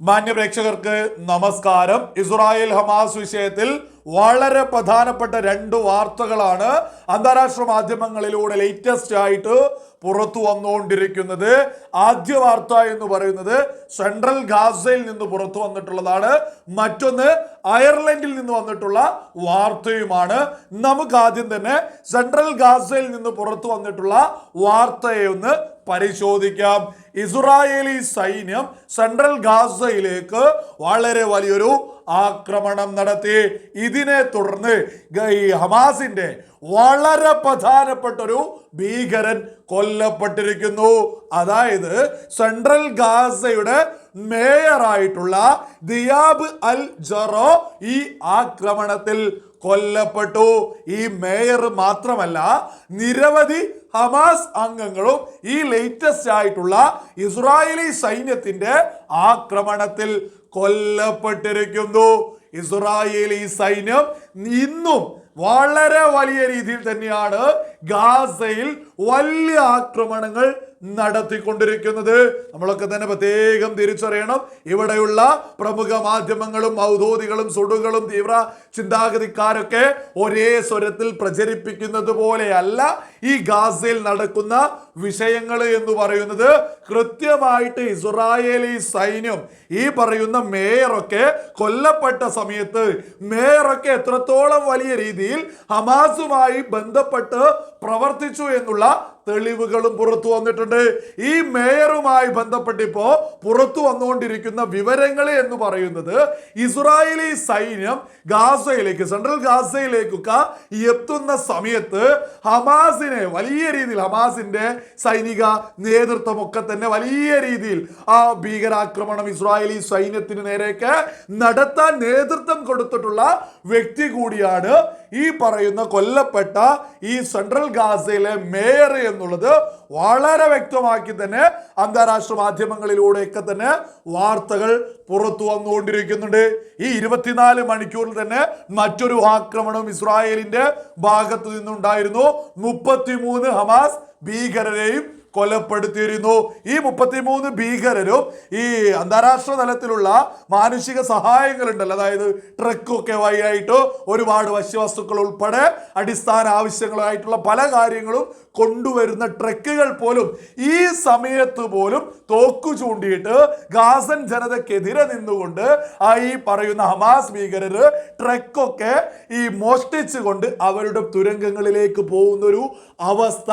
മാന്യ പ്രേക്ഷകർക്ക് നമസ്കാരം. ഇസ്രായേൽ ഹമാസ് വിഷയത്തിൽ വളരെ പ്രധാനപ്പെട്ട രണ്ട് വാർത്തകളാണ്. അന്താരാഷ്ട്ര മാധ്യമങ്ങളിലൂടെ ലേറ്റസ്റ്റ് ആയിട്ട് പുറത്തു വന്നുകൊണ്ടിരിക്കുന്നത് ആദ്യ വാർത്ത എന്ന് പറയുന്നത് സെൻട്രൽ ഗാസയിൽ നിന്ന് പുറത്തു വന്നിട്ടുള്ളതാണ്. മറ്റൊന്ന് അയർലൻഡിൽ നിന്ന് വന്നിട്ടുള്ള വാർത്തയുമാണ്. നമുക്ക് ആദ്യം തന്നെ സെൻട്രൽ ഗാസയിൽ നിന്ന് പുറത്തു വന്നിട്ടുള്ള വാർത്തയെ ഒന്ന് പരിശോധിക്കാം. ഇസ്രായേലി സൈന്യം സെൻട്രൽ ഗാസയിലേക്ക് വളരെ വലിയൊരു ആക്രമണം നടത്തി. ഇതിനെ തുടർന്ന് ഹമാസിന്റെ വളരെ പ്രധാനപ്പെട്ട ഒരു ഭീകരൻ കൊല്ലപ്പെട്ടിരിക്കുന്നു. അതായത് സെൻട്രൽ ഗാസയുടെ മേയറായിട്ടുള്ള ദിയാബ് അൽ ജറോ ഈ ആക്രമണത്തിൽ കൊല്ലപ്പെട്ടു. ഈ മേയർ മാത്രമല്ല നിരവധി ഹമാസ് അംഗങ്ങളും ഈ ലേറ്റസ്റ്റ് ആയിട്ടുള്ള ഇസ്രായേലി സൈന്യത്തിന്റെ ആക്രമണത്തിൽ കൊല്ലപ്പെട്ടിരിക്കുന്നു. ഇസ്രായേലി സൈന്യം ഇന്നും വളരെ വലിയ രീതിയിൽ തന്നെയാണ് ഗാസയിൽ വലിയ ആക്രമണങ്ങൾ നടത്തിക്കൊണ്ടിരിക്കുന്നത്. നമ്മളൊക്കെ തന്നെ പ്രത്യേകം തിരിച്ചറിയണം. ഇവിടെയുള്ള പ്രമുഖ മാധ്യമങ്ങളും ഔദ്യോഗികളും സുടുകളും തീവ്ര ചിന്താഗതിക്കാരൊക്കെ ഒരേ സ്വരത്തിൽ പ്രചരിപ്പിക്കുന്നത് പോലെയല്ല ഈ ഗാസയിൽ നടക്കുന്ന വിഷയങ്ങൾ എന്ന് പറയുന്നത്. കൃത്യമായിട്ട് ഇസ്രായേലി സൈന്യം ഈ പറയുന്ന മേയറൊക്കെ കൊല്ലപ്പെട്ട സമയത്ത് മേയറൊക്കെ എത്രത്തോളം വലിയ രീതിയിൽ ഹമാസുമായി ബന്ധപ്പെട്ട് പ്രവർത്തിച്ചു എന്നുള്ള തെളിവുകളും പുറത്തു വന്നിട്ടുണ്ട്. ഈ മേയറുമായി ബന്ധപ്പെട്ടിപ്പോ പുറത്തു വന്നുകൊണ്ടിരിക്കുന്ന വിവരങ്ങൾ എന്ന് പറയുന്നത് ഇസ്രായേലി സൈന്യം ഗാസയിലേക്ക് സെൻട്രൽ ഗാസയിലേക്കൊക്കെ എത്തുന്ന സമയത്ത് ഹമാസിനെ വലിയ രീതിയിൽ ഹമാസിന്റെ സൈനിക നേതൃത്വമൊക്കെ തന്നെ വലിയ രീതിയിൽ ആ ഭീകരാക്രമണം ഇസ്രായേലി സൈന്യത്തിന് നേരെയൊക്കെ നടത്താൻ നേതൃത്വം കൊടുത്തിട്ടുള്ള വ്യക്തി കൂടിയാണ് ഈ പറയുന്ന കൊല്ലപ്പെട്ട ഈ സെൻട്രൽ ഗാസയിലെ മേയർ എന്നുള്ളത് വളരെ വ്യക്തമാക്കി തന്നെ അന്താരാഷ്ട്ര മാധ്യമങ്ങളിലൂടെയൊക്കെ തന്നെ വാർത്തകൾ പുറത്തു വന്നുകൊണ്ടിരിക്കുന്നുണ്ട്. ഈ ഇരുപത്തിനാല് മണിക്കൂറിൽ തന്നെ മറ്റൊരു ആക്രമണം ഇസ്രായേലിന്റെ ഭാഗത്തു നിന്നുണ്ടായിരുന്നു. മുപ്പത്തിമൂന്ന് ഹമാസ് ഭീകരരെയും കൊലപ്പെടുത്തിയിരുന്നു. ഈ മുപ്പത്തിമൂന്ന് ഭീകരരും ഈ അന്താരാഷ്ട്ര തലത്തിലുള്ള മാനുഷിക സഹായങ്ങൾ ഉണ്ടല്ലോ അതായത് ട്രക്കൊക്കെ വഴിയായിട്ട് ഒരുപാട് വശ്യവസ്തുക്കൾ ഉൾപ്പെടെ അടിസ്ഥാന ആവശ്യങ്ങളായിട്ടുള്ള പല കാര്യങ്ങളും കൊണ്ടുവരുന്ന ട്രക്കുകൾ പോലും ഈ സമയത്ത് പോലും തോക്കു ചൂണ്ടിയിട്ട് ഗാസൻ ജനതയ്ക്കെതിരെ നിന്നുകൊണ്ട് ആ ഈ പറയുന്ന ഹമാസ് ഭീകരര് ട്രക്കൊക്കെ ഈ മോഷ്ടിച്ചുകൊണ്ട് അവരുടെ തുരങ്കങ്ങളിലേക്ക് പോകുന്നൊരു അവസ്ഥ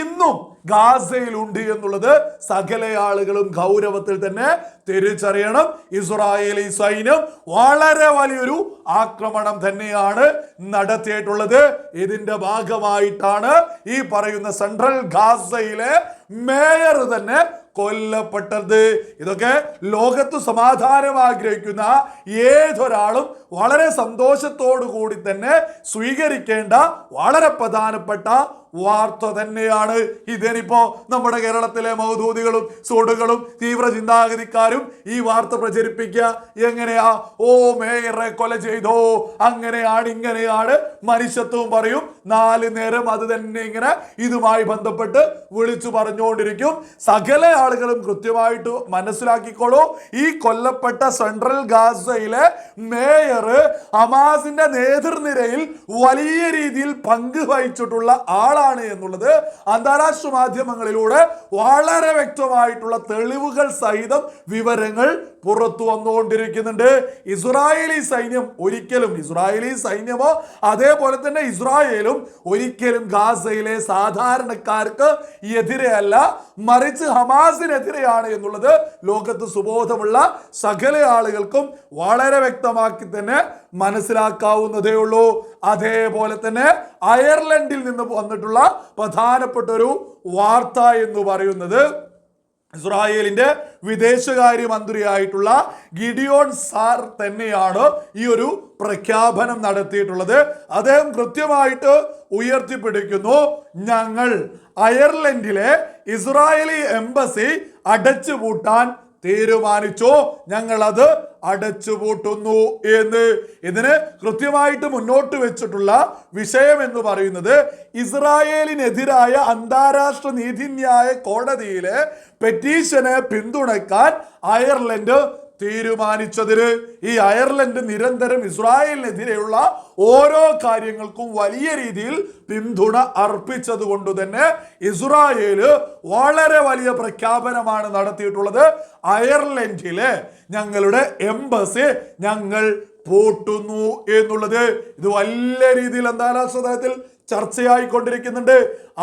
ഇന്നും ഗാസയിലുണ്ട് എന്നുള്ളത് സകല ആളുകളും ഗൗരവത്തിൽ തന്നെ തിരിച്ചറിയണം. ഇസ്രായേലി സൈന്യം വളരെ വലിയൊരു ആക്രമണം തന്നെയാണ് നടത്തിയിട്ടുള്ളത്. ഇതിന്റെ ഭാഗമായിട്ടാണ് ഈ പറയുന്ന സെൻട്രൽ ഗാസയിലെ മേയർ തന്നെ കൊല്ലപ്പെട്ടത്. ഇതൊക്കെ ലോകത്ത് സമാധാനം ആഗ്രഹിക്കുന്ന ഏതൊരാളും വളരെ സന്തോഷത്തോടു കൂടി തന്നെ സ്വീകരിക്കേണ്ട വളരെ പ്രധാനപ്പെട്ട വാർത്ത തന്നെയാണ്. ഇതിനിപ്പോ നമ്മുടെ കേരളത്തിലെ മൗദൂദികളും സോടുകളും തീവ്ര ചിന്താഗതിക്കാരും ഈ വാർത്ത പ്രചരിപ്പിക്കുക എങ്ങനെയാ? ഓ മേയറെ കൊല ചെയ്തോ? അങ്ങനെയാണ് ഇങ്ങനെയാണ്. മനുഷ്യത്വവും പറയും. നാല് നേരം അത് തന്നെ ഇങ്ങനെ ഇതുമായി ബന്ധപ്പെട്ട് വിളിച്ചു പറഞ്ഞുകൊണ്ടിരിക്കും. സകല ആളുകളും കൃത്യമായിട്ട് മനസ്സിലാക്കിക്കോളൂ. ഈ കൊല്ലപ്പെട്ട സെൻട്രൽ ഗാസയിലെ മേയർ ഹമാസിന്റെ നേതൃനിരയിൽ വലിയ രീതിയിൽ പങ്ക് വഹിച്ചിട്ടുള്ള ആളാണ്. എന്നുള്ളത് അന്താരാഷ്ട്ര മാധ്യമങ്ങളിലൂടെ വളരെ വ്യക്തമായിട്ടുള്ള തെളിവുകൾ സഹിതം വിവരങ്ങൾ പുറത്തു വന്നുകൊണ്ടിരിക്കുന്നുണ്ട്. ഇസ്രായേലി സൈന്യം ഒരിക്കലും ഇസ്രായേലി സൈന്യമോ അതേപോലെ തന്നെ ഇസ്രായേലും ഒരിക്കലും ഗാസയിലെ സാധാരണക്കാർക്ക് എതിരെയല്ല മറിച്ച് ഹമാസിനെതിരെയാണ് എന്നുള്ളത് ലോകത്ത് സുബോധമുള്ള സകല ആളുകൾക്കും വളരെ വ്യക്തമാക്കി തന്നെ മനസ്സിലാക്കാവുന്നതേ ഉള്ളൂ. അതേപോലെ തന്നെ അയർലൻഡിൽ നിന്ന് വന്നിട്ടുള്ള പ്രധാനപ്പെട്ട ഒരു വാർത്ത എന്ന് പറയുന്നത് ഇസ്രായേലിന്റെ വിദേശകാര്യ മന്ത്രിയായിട്ടുള്ള ഗിഡിയോൺ സാർ തന്നെയാണ് ഈ ഒരു പ്രഖ്യാപനം നടത്തിയിട്ടുള്ളത്. അദ്ദേഹം കൃത്യമായിട്ട് ഉയർത്തിപ്പിടിക്കുന്നു ഞങ്ങൾ അയർലൻഡിലെ ഇസ്രായേലി എംബസി അടച്ചുപൂട്ടാൻ തീരുമാനിച്ചു. ഞങ്ങൾ അത് അടച്ചുപൂട്ടുന്നു എന്ന്. ഇതിന് കൃത്യമായിട്ട് മുന്നോട്ട് വെച്ചിട്ടുള്ള വിഷയം എന്ന് പറയുന്നത് ഇസ്രായേലിനെതിരായ അന്താരാഷ്ട്ര നീതിന്യായ കോടതിയിലെ പെറ്റീഷനെ പിന്തുണക്കാൻ അയർലൻഡ് തീരുമാനിച്ചതിന് ഈ അയർലൻഡ് നിരന്തരം ഇസ്രായേലിനെതിരെയുള്ള ഓരോ കാര്യങ്ങൾക്കും വലിയ രീതിയിൽ പിന്തുണ അർപ്പിച്ചത് കൊണ്ട് തന്നെ ഇസ്രായേൽ വളരെ വലിയ പ്രഖ്യാപനമാണ് നടത്തിയിട്ടുള്ളത്. അയർലൻഡിലെ ഞങ്ങളുടെ എംബസി ഞങ്ങൾ പൂട്ടുന്നു എന്നുള്ളത്. ഇത് വലിയ രീതിയിൽ അന്താരാഷ്ട്ര തലത്തിൽ ചർച്ചയായിക്കൊണ്ടിരിക്കുന്നുണ്ട്.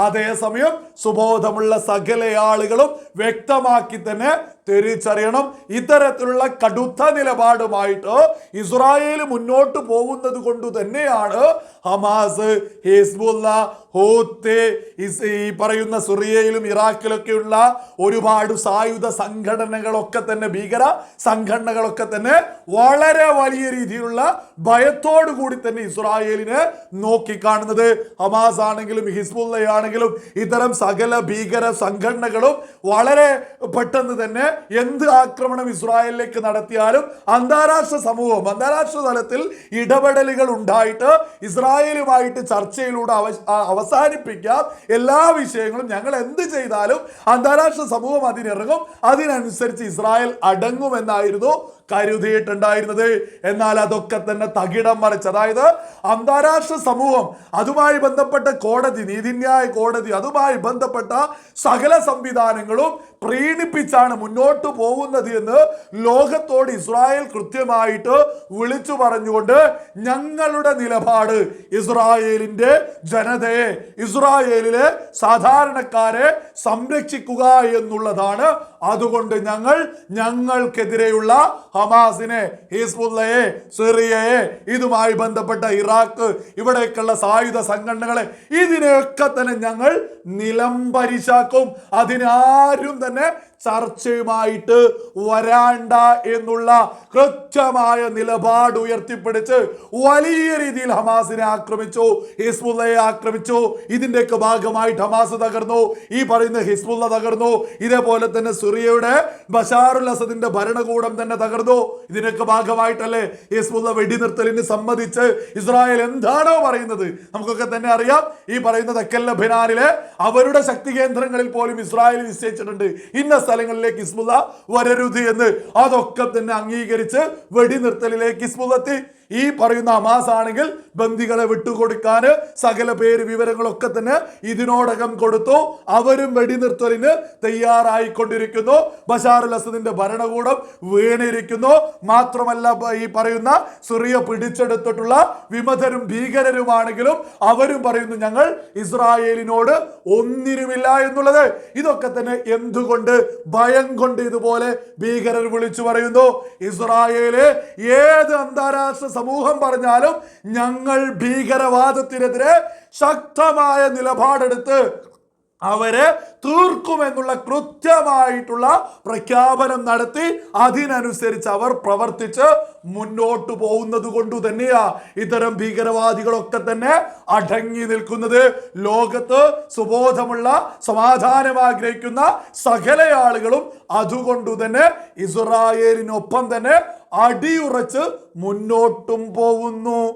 അതേസമയം സുബോധമുള്ള സകല ആളുകളും വ്യക്തമാക്കി തന്നെ തിരിച്ചറിയണം. ഇത്തരത്തിലുള്ള കടുത്ത നിലപാടുമായിട്ട് ഇസ്രായേൽ മുന്നോട്ട് പോകുന്നത് കൊണ്ട് തന്നെയാണ് ഹമാസ് ഹിസ്ബുല്ല ഹോത്തെ ഈ പറയുന്ന സിറിയയിലും ഇറാഖിലൊക്കെയുള്ള ഒരുപാട് സായുധ സംഘടനകളൊക്കെ തന്നെ ഭീകര സംഘടനകളൊക്കെ തന്നെ വളരെ വലിയ രീതിയിലുള്ള ഭയത്തോടു കൂടി തന്നെ ഇസ്രായേലിനെ നോക്കിക്കാണുന്നത്. ഹമാസ് ആണെങ്കിലും ഹിസ്ബുല്ല ആണെങ്കിലും ഇത്തരം സകല ഭീകര സംഘടനകളും വളരെ പെട്ടെന്ന് തന്നെ എന്ത് ആക്രമണം ഇസ്രായേലിലേക്ക് നടത്തിയാലും അന്താരാഷ്ട്ര സമൂഹം അന്താരാഷ്ട്ര തലത്തിൽ ഇടപെടലുകൾ ഉണ്ടായിട്ട് ഇസ്രായേലുമായിട്ട് ചർച്ചയിലൂടെ അവ- അവസാനിപ്പിക്കാം. എല്ലാ വിഷയങ്ങളും ഞങ്ങൾ എന്ത് ചെയ്താലും അന്താരാഷ്ട്ര സമൂഹം അതിനിറങ്ങും. അതിനനുസരിച്ച് ഇസ്രായേൽ അടങ്ങുമെന്നായിരുന്നു കരുതിയിട്ടുണ്ടായിരുന്നത്. എന്നാൽ അതൊക്കെ തന്നെ തകിടം മറിച്ച്. അതായത് അന്താരാഷ്ട്ര സമൂഹം അതുമായി ബന്ധപ്പെട്ട കോടതി നീതിന്യായ കോടതി അതുമായി ബന്ധപ്പെട്ട സകല സംവിധാനങ്ങളും പ്രീണിപ്പിച്ചാണ് മുന്നോട്ട് പോകുന്നത് എന്ന് ലോകത്തോട് ഇസ്രായേൽ കൃത്യമായിട്ട് വിളിച്ചു പറഞ്ഞുകൊണ്ട് ഞങ്ങളുടെ നിലപാട് ഇസ്രായേലിന്റെ ജനതയെ ഇസ്രായേലിലെ സാധാരണക്കാരെ സംരക്ഷിക്കുക എന്നുള്ളതാണ്. അതുകൊണ്ട് ഞങ്ങൾ ഞങ്ങൾക്കെതിരെയുള്ള ഹമാസിനെ ഹിസ്ബുല്ലയെ സിറിയയെ ഇതുമായി ബന്ധപ്പെട്ട ഇറാഖ് ഇവിടേക്കുള്ള സായുധ സംഘടനകളെ ഇതിനെയൊക്കെ തന്നെ ഞങ്ങൾ നിലംപരിശാക്കും. അതിനാരും തന്നെ ചർച്ചയുമായിട്ട് വരാണ്ട എന്നുള്ള കൃത്യമായ നിലപാട് ഉയർത്തിപ്പിടിച്ച് വലിയ രീതിയിൽ ഹമാസിനെ ആക്രമിച്ചു ഹിസ്ബുല്ലയെ ആക്രമിച്ചു. ഇതിന്റെയൊക്കെ ഭാഗമായിട്ട് ഹമാസ് തകർന്നു. ഈ പറയുന്ന ഹിസ്ബുല്ല തകർന്നു. ഇതേപോലെ തന്നെ സുറിയയുടെ ബഷാറുൽ അസദിന്റെ ഭരണകൂടം തന്നെ തകർന്നു. ഇതിനൊക്കെ ഭാഗമായിട്ടല്ലേ ഹിസ്ബുല്ല വെടിനിർത്തലിന് സമ്മതിച്ച് ഇസ്രായേൽ എന്താണോ പറയുന്നത്? നമുക്കൊക്കെ തന്നെ അറിയാം. ഈ പറയുന്ന തെക്കല്ല ലബനാനിലെ അവരുടെ ശക്തി കേന്ദ്രങ്ങളിൽ പോലും ഇസ്രായേൽ നിശ്ചയിച്ചിട്ടുണ്ട്. ഇന്ന സ്ഥലങ്ങളിലേക്ക് ഇസ്മുല വരരുത് എന്ന്. അതൊക്കെ തന്നെ അംഗീകരിച്ച് വെടിനിർത്തലിലേക്ക് ഹിസ്ബുല്ല എത്തി. ഈ പറയുന്ന ഹമാസ് ആണെങ്കിൽ ബന്ദികളെ വിട്ടുകൊടുക്കാന് സകല പേര് വിവരങ്ങളൊക്കെ തന്നെ ഇതിനോടകം കൊടുത്തു. അവരും വെടിനിർത്തലിന് തയ്യാറായിക്കൊണ്ടിരിക്കുന്നു. ബഷാറുൽ അസദിന്റെ ഭരണകൂടം വീണിരിക്കുന്നു. മാത്രമല്ല ഈ പറയുന്ന സിറിയ പിടിച്ചെടുത്തിട്ടുള്ള വിമതരും ഭീകരരുമാണെങ്കിലും അവരും പറയുന്നു ഞങ്ങൾ ഇസ്രായേലിനോട് ഒന്നിനുമില്ല എന്നുള്ളത്. ഇതൊക്കെ തന്നെ എന്തുകൊണ്ട് ഭയം കൊണ്ട് ഇതുപോലെ ഭീകരർ വിളിച്ചു പറയുന്നു? ഇസ്രായേൽ ഏത് അന്താരാഷ്ട്ര സമൂഹം പറഞ്ഞാലും ഞങ്ങൾ ഭീകരവാദത്തിനെതിരെ ശക്തമായ നിലപാടെടുത്ത് അവരെ തീർക്കുമെന്നുള്ള കൃത്യമായിട്ടുള്ള പ്രഖ്യാപനം നടത്തി അതിനനുസരിച്ച് അവർ പ്രവർത്തിച്ച് മുന്നോട്ട് പോകുന്നത് കൊണ്ട് തന്നെയാ ഇത്തരം ഭീകരവാദികളൊക്കെ തന്നെ അടങ്ങി നിൽക്കുന്നത്. ലോകത്ത് സുബോധമുള്ള സമാധാനം ആഗ്രഹിക്കുന്ന സകല ആളുകളും അതുകൊണ്ട് തന്നെ ഇസ്രായേലിനൊപ്പം തന്നെ അടിയുറച്ച് മുന്നോട്ടും പോകുന്നു.